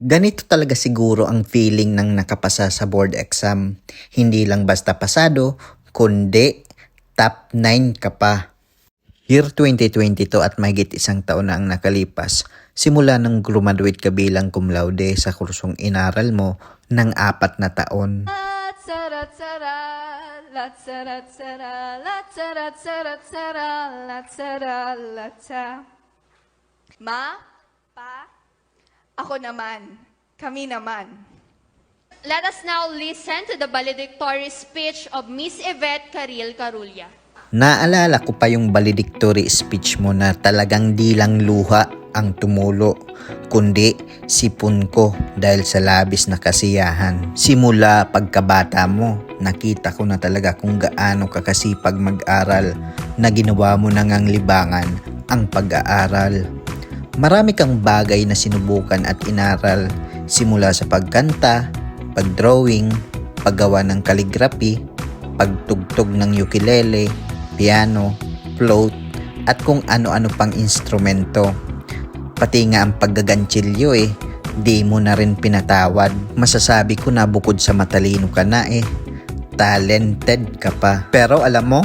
Ganito talaga siguro ang feeling ng nakapasa sa board exam. Hindi lang basta pasado, kundi top 9 ka pa. Year 2022 at mahigit isang taon na ang nakalipas, simula nang graduate ka bilang cum laude sa kursong inaral mo ng apat na taon. Ma? Pa? Ako naman. Kami naman. Let us now listen to the valedictory speech of Miss Yvette Caril Carulya. Naalala ko pa yung valedictory speech mo na talagang di lang luha ang tumulo, kundi sipon ko dahil sa labis na kasiyahan. Simula pagkabata mo, nakita ko na talaga kung gaano ka kasipag mag-aral na ginawa mo na ngang libangan ang pag-aaral. Marami kang bagay na sinubukan at inaral simula sa pagkanta, pagdrawing, paggawa ng calligraphy, pagtugtog ng ukulele, piano, float, at kung ano-ano pang instrumento. Pati nga ang paggaganchilyo eh, di mo na rin pinatawad. Masasabi ko na bukod sa matalino ka na eh, talented ka pa. Pero alam mo,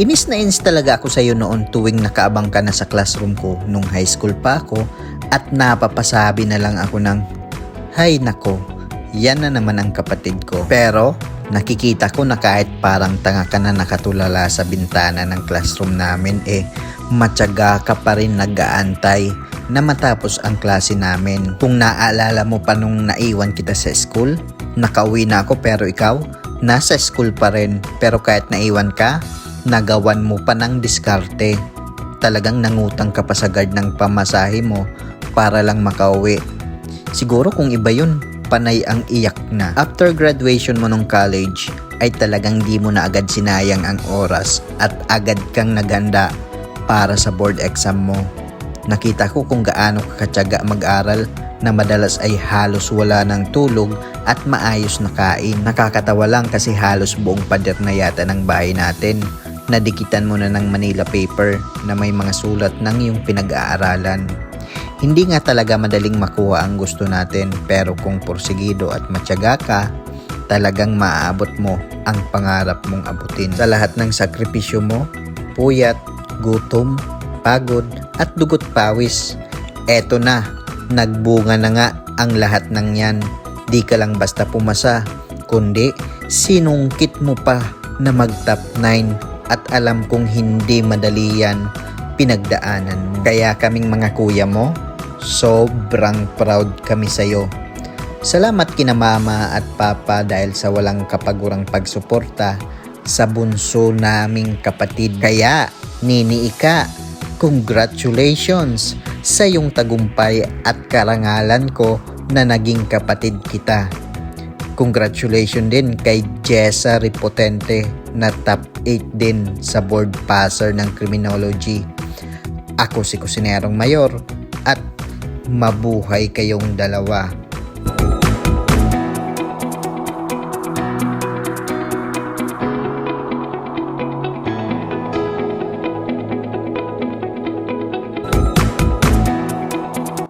inis na inis talaga ako sa iyo noon tuwing nakaabang ka na sa classroom ko nung high school pa ako at napapasabi na lang ako ng, Hay nako, yan na naman ang kapatid ko. Pero nakikita ko na kahit parang tanga ka na nakatulala sa bintana ng classroom namin eh, matyaga ka pa rin nag-aantay na matapos ang klase namin. Kung naaalala mo pa nung naiwan kita sa school, nakauwi na ako pero ikaw, nasa school pa rin. Pero kahit naiwan ka, nagawan mo pa ng diskarte. Talagang nangutang ka pa sa guard ng pamasahe mo para lang makauwi. Siguro kung iba yun, panay ang iyak na. After graduation mo nung college, ay talagang di mo na agad sinayang ang oras at agad kang naganda para sa board exam mo. Nakita ko kung gaano ka katyaga mag-aral na madalas ay halos wala ng tulog at maayos na kain. Nakakatawa lang kasi halos buong pader na yata ng bahay natin. Nadikitan mo na ng Manila paper na may mga sulat ng iyong pinag-aaralan. Hindi nga talaga madaling makuha ang gusto natin pero kung porsigido at matyaga ka, talagang maaabot mo ang pangarap mong abutin. Sa lahat ng sakripisyo mo, puyat, gutom, pagod at dugot pawis. Eto na, nagbunga na nga ang lahat ng yan. Di ka lang basta pumasa, kundi sinungkit mo pa na mag top 9 at alam kong hindi madali yan pinagdaanan. Kaya kaming mga kuya mo, sobrang proud kami sa'yo. Salamat kina mama at papa dahil sa walang kapagurang pagsuporta sa bunso naming kapatid. Kaya, Nini Ika, congratulations sa iyong tagumpay at karangalan ko na naging kapatid kita. Congratulations din kay Jessa Ripotente na top 8 din sa board passer ng criminology. Ako si Kusinerong Mayor at mabuhay kayong dalawa.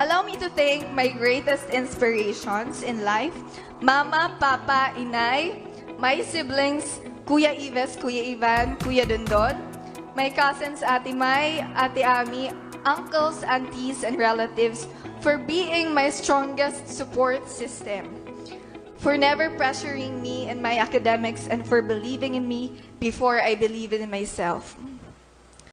Allow me to thank my greatest inspirations in life, Mama, Papa, Inay, my siblings, Kuya Ives, Kuya Ivan, Kuya Dundon, my cousins Ate Mai, Ate Ami, uncles, aunties, and relatives for being my strongest support system, for never pressuring me in my academics, and for believing in me before I believed in myself.